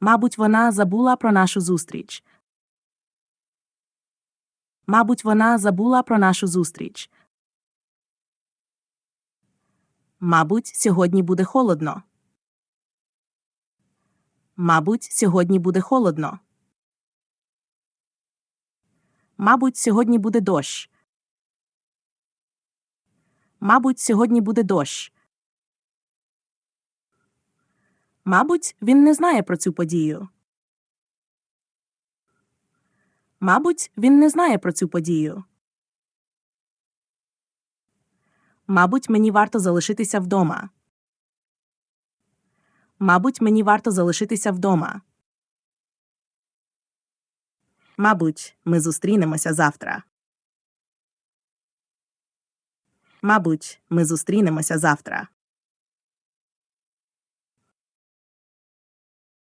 Мабуть, вона забула про нашу зустріч. Мабуть, вона забула про нашу зустріч. Мабуть, сьогодні буде холодно. Мабуть, сьогодні буде холодно. Мабуть, сьогодні буде дощ. Мабуть, сьогодні буде дощ. Мабуть, він не знає про цю подію. Мабуть, він не знає про цю подію. Мабуть, мені варто залишитися вдома. Мабуть, мені варто залишитися вдома. Мабуть, ми зустрінемося завтра. Мабуть, ми зустрінемося завтра.